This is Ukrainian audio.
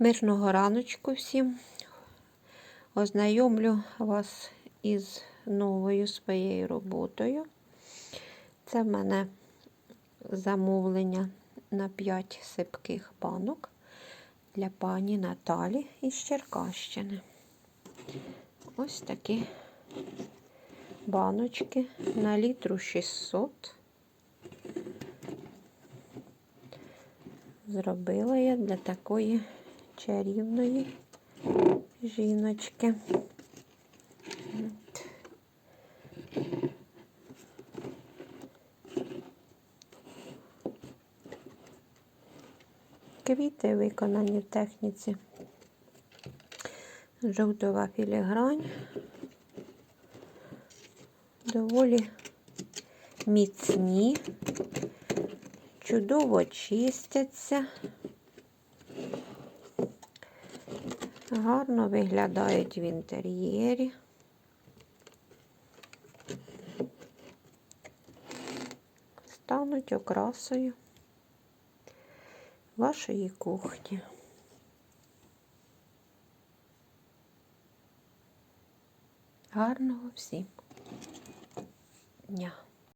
Мирного раночку всім. Ознайомлю вас із новою своєю роботою. Це в мене замовлення на 5 сипких банок для пані Наталі із Черкащини. Ось такі баночки на літру 600. Зробила я для такої чарівної жіночки. Квіти виконані в техніці жовтова філігрань. Доволі міцні, чудово чистяться. Гарно виглядають в інтер'єрі. Стануть окрасою вашої кухні. Гарного всім дня!